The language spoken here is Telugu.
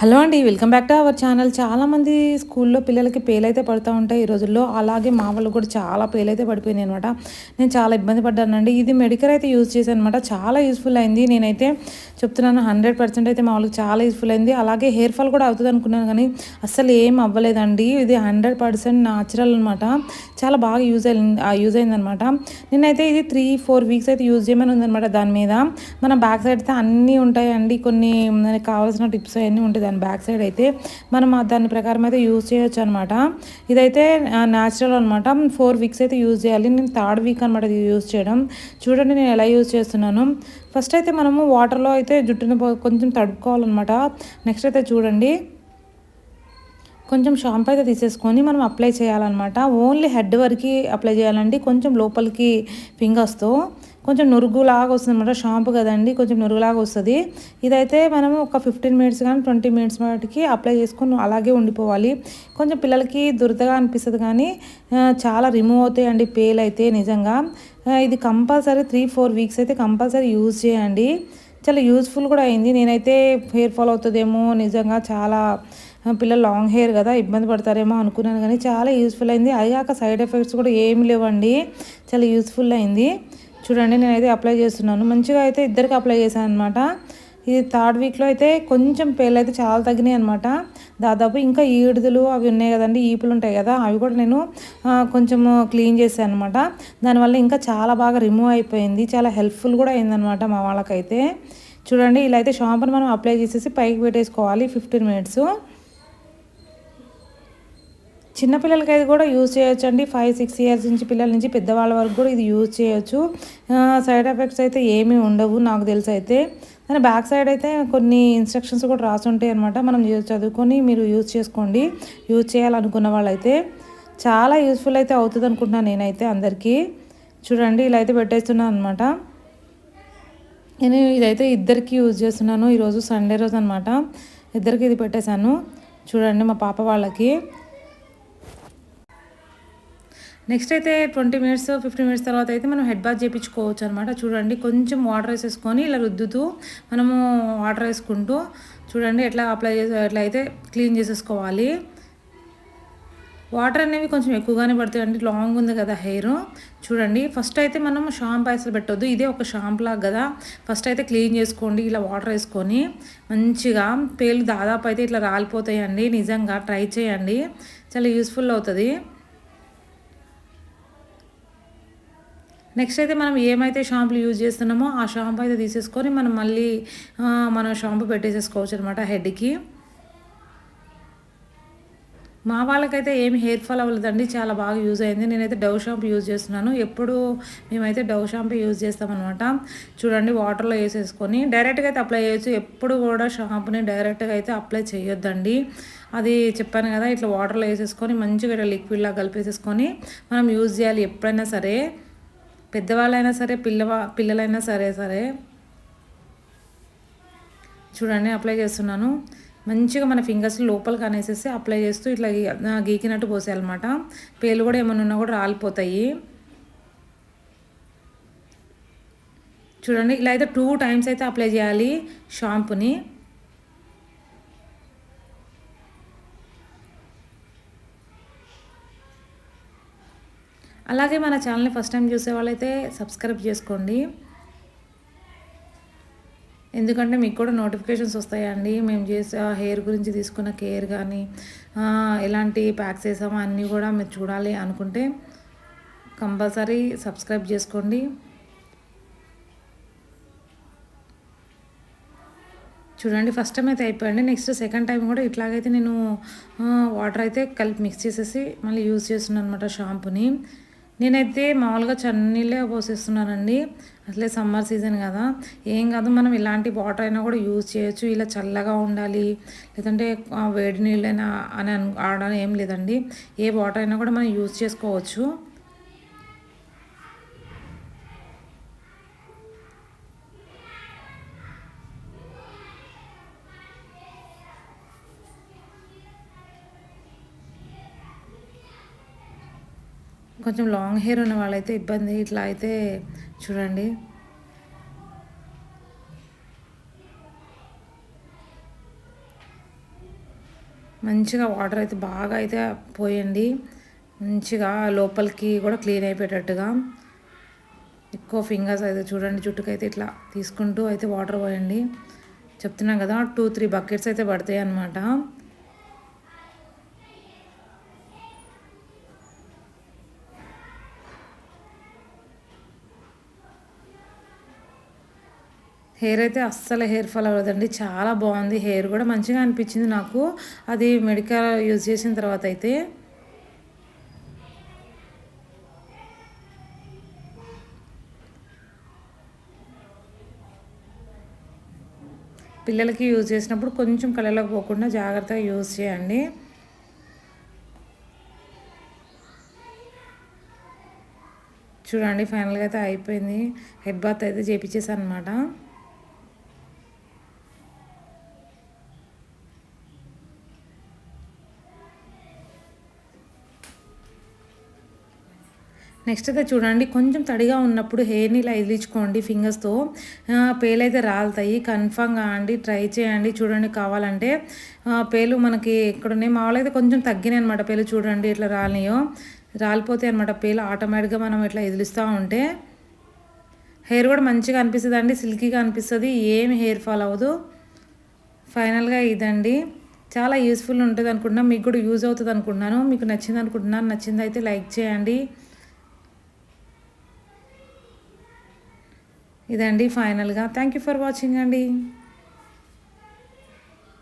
హలో అండి welcome back to our channel. చాలామంది స్కూల్లో పిల్లలకి పేలైతే పడుతూ ఉంటాయి ఈ రోజుల్లో. అలాగే మా వాళ్ళు కూడా చాలా పేలైతే పడిపోయినాయి అనమాట నేను చాలా ఇబ్బంది పడ్డానండి. ఇది మెడికల్ అయితే యూజ్ చేశాను అనమాట చాలా యూస్ఫుల్ అయింది. నేనైతే చెప్తున్నాను హండ్రెడ్ పర్సెంట్ అయితే మా వాళ్ళకి చాలా యూస్ఫుల్ అయింది. అలాగే హెయిర్ ఫాల్ కూడా అవుతుంది అనుకున్నాను కానీ అస్సలు ఏం అవ్వలేదండి. ఇది హండ్రెడ్ పర్సెంట్ న్యాచురల్ అనమాట చాలా బాగా యూజ్ అయింది యూజ్ అయిందనమాట నేనైతే ఇది త్రీ ఫోర్ వీక్స్ అయితే యూజ్ చేయమని ఉందనమాట దాని మీద. మన బ్యాక్ సైడ్ అయితే అన్నీ ఉంటాయండి. కొన్ని మనకి కావాల్సిన టిప్స్ అవన్నీ ఉంటాయి. దాని బ్యాక్ సైడ్ అయితే మనం ఆ దాని ప్రకారం అయితే యూజ్ చేయొచ్చు అనమాట ఇదైతే న్యాచురల్ అనమాట ఫోర్ వీక్స్ అయితే యూజ్ చేయాలి. నేను థర్డ్ వీక్ అనమాట ఇది యూజ్ చేయడం. చూడండి నేను ఎలా యూజ్ చేస్తున్నాను. ఫస్ట్ అయితే మనము వాటర్లో అయితే జుట్టుని కొంచెం తడుపుకోవాలన్నమాట. నెక్స్ట్ అయితే చూడండి. కొంచెం షాంపూ అయితే తీసేసుకొని మనం అప్లై చేయాలన్నమాట. ఓన్లీ హెడ్ వరకు అప్లై చేయాలండి. కొంచెం లోపలికి ఫింగర్స్తో కొంచెం నురుగులాగా వస్తుంది అనమాట షాంపూ కదండి కొంచెం నురుగులాగా వస్తుంది. ఇదైతే మనం ఒక ఫిఫ్టీన్ మినిట్స్ కానీ ట్వంటీ మినిట్స్ వాటికి అప్లై చేసుకొని అలాగే ఉండిపోవాలి. కొంచెం పిల్లలకి దురదగా అనిపిస్తుంది కానీ చాలా రిమూవ్ అవుతాయండి పేలు అయితే నిజంగా. ఇది కంపల్సరీ త్రీ ఫోర్ వీక్స్ అయితే కంపల్సరీ యూజ్ చేయండి. చాలా యూస్ఫుల్ కూడా అయింది. నేనైతే హెయిర్ ఫాల్ అవుతుందేమో నిజంగా చాలా పిల్లలు లాంగ్ హెయిర్ కదా ఇబ్బంది పడతారేమో అనుకున్నాను కానీ చాలా యూజ్ఫుల్ అయింది. అదిగాక సైడ్ ఎఫెక్ట్స్ కూడా ఏమి లేవండి. చాలా యూస్ఫుల్ అయింది. చూడండి నేనైతే అప్లై చేస్తున్నాను. మంచిగా అయితే ఇద్దరికి అప్లై చేశాను అనమాట ఇది థర్డ్ వీక్లో అయితే కొంచెం పేర్లు అయితే చాలా తగ్గినాయి అనమాట దాదాపు ఇంకా ఈడుదలు అవి ఉన్నాయి కదండి ఈపులు ఉంటాయి కదా అవి కూడా నేను కొంచెం క్లీన్ చేశాను అనమాట దానివల్ల ఇంకా చాలా బాగా రిమూవ్ అయిపోయింది. చాలా హెల్ప్ఫుల్ కూడా అయిందనమాట మా వాళ్ళకైతే. చూడండి ఇలా అయితే షాంపూని మనం అప్లై చేసేసి పైకి పెట్టేసుకోవాలి ఫిఫ్టీన్ మినిట్స్ చిన్నపిల్లలకి అయితే కూడా యూజ్ చేయొచ్చు అండి ఫైవ్ సిక్స్ ఇయర్స్ నుంచి పిల్లల నుంచి పెద్దవాళ్ళ వరకు కూడా ఇది యూజ్ చేయొచ్చు. సైడ్ ఎఫెక్ట్స్ అయితే ఏమీ ఉండవు నాకు తెలిసి అయితే. దాని బ్యాక్ సైడ్ అయితే కొన్ని ఇన్స్ట్రక్షన్స్ కూడా రాసి ఉంటాయి అనమాట మనం చదువుకొని మీరు యూజ్ చేసుకోండి. యూజ్ చేయాలనుకున్న వాళ్ళైతే చాలా యూస్ఫుల్ అయితే అవుతుంది అనుకుంటున్నాను నేనైతే అందరికీ. చూడండి ఇలా అయితే పెట్టేస్తున్నాను అనమాట నేను ఇదైతే ఇద్దరికి యూజ్ చేస్తున్నాను. ఈరోజు సండే రోజు అనమాట ఇద్దరికి ఇది పెట్టేశాను. చూడండి మా పాప వాళ్ళకి. నెక్స్ట్ అయితే ట్వంటీ మినిట్స్ ఫిఫ్టీ మినిట్స్ తర్వాత అయితే మనం హెడ్ బాత్ చేయించుకోవచ్చు అనమాట చూడండి కొంచెం వాటర్ వేసేసుకొని ఇలా రుద్దుతూ మనము వాటర్ వేసుకుంటూ చూడండి ఎట్లా అప్లై చేసే ఎట్లా అయితే క్లీన్ చేసేసుకోవాలి. వాటర్ అనేవి కొంచెం ఎక్కువగానే పడతాయండి లాంగ్ ఉంది కదా హెయిర్ చూడండి ఫస్ట్ అయితే మనం షాంపూ అసలు పెట్టొద్దు. ఇదే ఒక షాంపూ లాగా కదా. ఫస్ట్ అయితే క్లీన్ చేసుకోండి ఇలా వాటర్ వేసుకొని మంచిగా పేలు దాదాపు అయితే ఇట్లా రాలిపోతాయండి. నిజంగా ట్రై చేయండి. చాలా యూస్ఫుల్ అవుతుంది. నెక్స్ట్ అయితే మనం ఏమైతే షాంపులు యూజ్ చేస్తున్నామో ఆ షాంపూ అయితే తీసేసుకొని మనం మళ్ళీ మనం షాంపూ పెట్టేసేసుకోవచ్చు అనమాట హెడ్కి మా వాళ్ళకైతే ఏమి హెయిర్ ఫాల్ అవ్వలేదండి చాలా బాగా యూజ్ అయింది. నేనైతే డవ్ షాంపూ యూజ్ చేస్తున్నాను. ఎప్పుడు మేమైతే డవ్ షాంపూ యూజ్ చేస్తామన్నమాట. చూడండి వాటర్లో వేసేసుకొని డైరెక్ట్గా అయితే అప్లై చేయొచ్చు. ఎప్పుడు కూడా షాంపూని డైరెక్ట్గా అయితే అప్లై చేయొద్దండి. అది చెప్పాను కదా ఇట్లా వాటర్లో వేసేసుకొని మంచిగా ఇట్లా లిక్విడ్లా కలిపేసేసుకొని మనం యూజ్ చేయాలి ఎప్పుడైనా సరే. పెద్దవాళ్ళైనా సరే పిల్లవా పిల్లలైనా సరే సరే. చూడండి అప్లై చేస్తున్నాను. మంచిగా మన ఫింగర్స్ లోపలికి అనేసేసి అప్లై చేస్తూ ఇట్లా గీ- గీకినట్టు పోసేయాలన్నమాట. పేలు కూడా ఏమైనా ఉన్నా కూడా రాలిపోతాయి. చూడండి ఇలా అయితే టూ టైమ్స్ అయితే అప్లై చేయాలి షాంపుని. అలాగే మన ఛానల్ని ఫస్ట్ టైం చూసే వాళ్ళైతే సబ్స్క్రైబ్ చేసుకోండి. ఎందుకంటే మీకు కూడా నోటిఫికేషన్స్ వస్తాయండి. మేము చేసే హెయిర్ గురించి తీసుకున్న కేర్ కానీ ఎలాంటి ప్యాక్స్ వేసామో అన్నీ కూడా మీరు చూడాలి అనుకుంటే కంపల్సరీ సబ్స్క్రైబ్ చేసుకోండి. చూడండి ఫస్ట్ టైం అయితే అయిపోయింది. నెక్స్ట్ సెకండ్ టైం కూడా ఇట్లాగైతే నేను వాటర్ అయితే కలిపి మిక్స్ చేసేసి మళ్ళీ యూజ్ చేస్తున్నాను అనమాట షాంపూని. నేనైతే మామూలుగా చన్నీళ్ళే పోసేస్తున్నానండి. అసలే సమ్మర్ సీజన్ కదా. ఏం కాదు మనం ఇలాంటి వాటర్ అయినా కూడా యూజ్ చేయొచ్చు. ఇలా చల్లగా ఉండాలి. లేదంటే వేడి నీళ్ళైనా అని అను ఆడడం ఏం లేదండి. ఏ వాటర్ అయినా కూడా మనం యూజ్ చేసుకోవచ్చు. కొంచెం లాంగ్ హెయిర్ ఉన్న వాళ్ళైతే ఇబ్బంది. ఇట్లా అయితే చూడండి. మంచిగా వాటర్ అయితే బాగా అయితే పోయండి. మంచిగా లోపలికి కూడా క్లీన్ అయిపోయేటట్టుగా. ఎక్కువ ఫింగర్స్ అయితే చూడండి జుట్టుకైతే ఇట్లా తీసుకుంటూ అయితే వాటర్ పోయండి. చెప్తున్నాం కదా టూ త్రీ బకెట్స్ అయితే పడతాయి అన్నమాట హెయిర్ అయితే అస్సలు హెయిర్ ఫాల్ అవ్వదండి. చాలా బాగుంది హెయిర్ కూడా మంచిగా అనిపించింది నాకు. అది మెడికల్ యూజ్ చేసిన తర్వాత అయితే. పిల్లలకి యూజ్ చేసినప్పుడు కొంచెం కళ్ళలోకి పోకుండా జాగ్రత్తగా యూజ్ చేయండి. చూడండి ఫైనల్గా అయితే అయిపోయింది. హెడ్ బాత్ అయితే చేపించేసాను అనమాట నెక్స్ట్ అయితే చూడండి కొంచెం తడిగా ఉన్నప్పుడు హెయిర్ని ఇలా ఇదిలించుకోండి ఫింగర్స్తో పేలైతే రాలుతాయి. కన్ఫామ్గా అండి ట్రై చేయండి. చూడండి కావాలంటే పేలు మనకి ఇక్కడ మామూలుగా మా కొంచెం తగ్గినాయి అనమాట పేలు చూడండి ఇట్లా రాలినాయో. రాలిపోతాయి అనమాట పేలు. ఆటోమేటిక్గా మనం ఇట్లా ఇదిలిస్తూ ఉంటే హెయిర్ కూడా మంచిగా అనిపిస్తుంది అండి సిల్కీగా అనిపిస్తుంది. ఏమి హెయిర్ ఫాల్ అవ్వదు. ఫైనల్గా ఇదండి. చాలా యూస్ఫుల్ ఉంటుంది అనుకుంటున్నాను మీకు కూడా యూజ్ అవుతుంది అనుకుంటున్నాను మీకు నచ్చింది అనుకుంటున్నాను నచ్చింది అయితే లైక్ చేయండి. ఇదండి ఫైనల్గా. థ్యాంక్ యూ ఫర్ వాచింగ్ అండి.